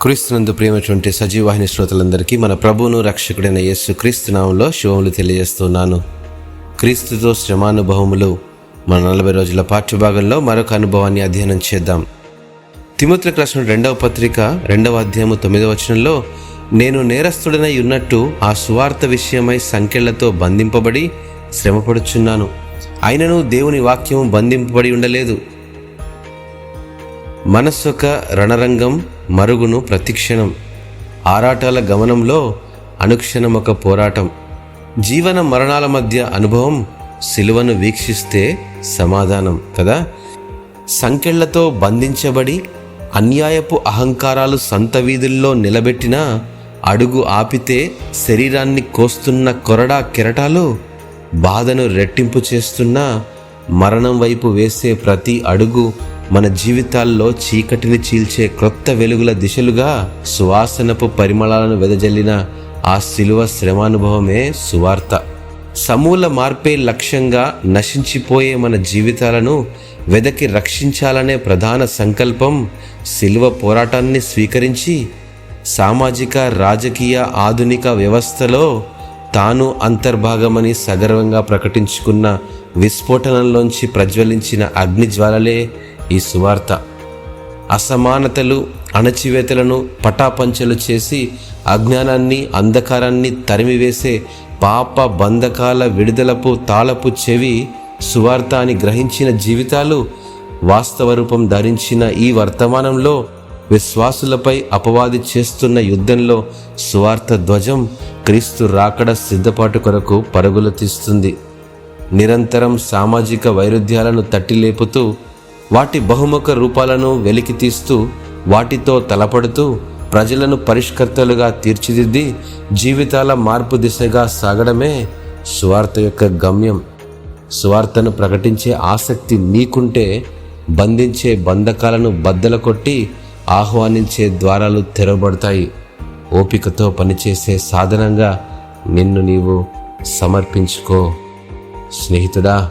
క్రీస్తునందు ప్రేమటువంటి సజీవాహిని శ్రోతలందరికీ మన ప్రభువును రక్షకుడైన యేసు క్రీస్తునామంలో శివములు శుభములు తెలియజేస్తున్నాను. క్రీస్తుతో శ్రమానుభవములు మన నలభై రోజుల పాఠ్యభాగంలో మరొక అనుభవాన్ని అధ్యయనం చేద్దాం. తిమోతులకు రాసిన రెండవ పత్రిక రెండవ అధ్యాయము తొమ్మిదవ వచనంలో నేను నేరస్తుడనై ఉన్నట్టు ఆ సువార్త విషయమై సంఖ్యలతో బంధింపబడి శ్రమపడుచున్నాను. అయినను దేవుని వాక్యం బంధింపబడి ఉండలేదు. మనస్సొక రణరంగం మరుగును ప్రతిక్షణం. ఆరాటాల గమనంలో అనుక్షణం ఒక పోరాటం. జీవన మరణాల మధ్య అనుభవం సిలువను వీక్షిస్తే సమాధానం కదా? సంకెళ్ళతో బంధించబడి అన్యాయపు అహంకారాలు సంత వీధుల్లో నిలబెట్టిన అడుగు ఆపితే శరీరాన్ని కోస్తున్న కొరడా కెరటాలు బాధను రెట్టింపు చేస్తున్న మరణం వైపు వేసే ప్రతి అడుగు మన జీవితాల్లో చీకటిని చీల్చే క్రొత్త వెలుగుల దిశలుగా సువాసనపు పరిమళాలను వెదజల్లిన ఆ శిలువ శ్రమానుభవమే సువార్త. సమూల మార్పే లక్ష్యంగా నశించిపోయే మన జీవితాలను వెదకి రక్షించాలనే ప్రధాన సంకల్పం శిలువ పోరాటాన్ని స్వీకరించి సామాజిక రాజకీయ ఆధునిక వ్యవస్థలో తాను అంతర్భాగమని సగర్వంగా ప్రకటించుకున్న విస్ఫోటనంలోంచి ప్రజ్వలించిన అగ్నిజ్వాలలే ఈ సువార్త. అసమానతలు అణచివేతలను పటాపంచలు చేసి అజ్ఞానాన్ని అంధకారాన్ని తరిమివేసే పాప బంధకాల విడుదలపు తాళపు చెవి సువార్త అని గ్రహించిన జీవితాలు వాస్తవ రూపం ధరించిన ఈ వర్తమానంలో విశ్వాసులపై అపవాది చేస్తున్న యుద్ధంలో సువార్త ధ్వజం క్రీస్తు రాకడ సిద్ధపాటు కొరకు పరుగులు తీస్తుంది. నిరంతరం సామాజిక వైరుధ్యాలను తట్టిలేపుతూ వాటి బహుముఖ రూపాలను వెలికి తీస్తూ వాటితో తలపడుతూ ప్రజలను పరిష్కర్తలుగా తీర్చిదిద్ది జీవితాల మార్పు దిశగా సాగడమే స్వార్థ యొక్క గమ్యం. స్వార్థను ప్రకటించే ఆసక్తి నీకుంటే బంధించే బంధకాలను బద్దలు కొట్టి ఆహ్వానించే ద్వారాలు తెరవబడతాయి. ఓపికతో పనిచేసే సాధనంగా నిన్ను నీవు సమర్పించుకో. స్నేహితుడా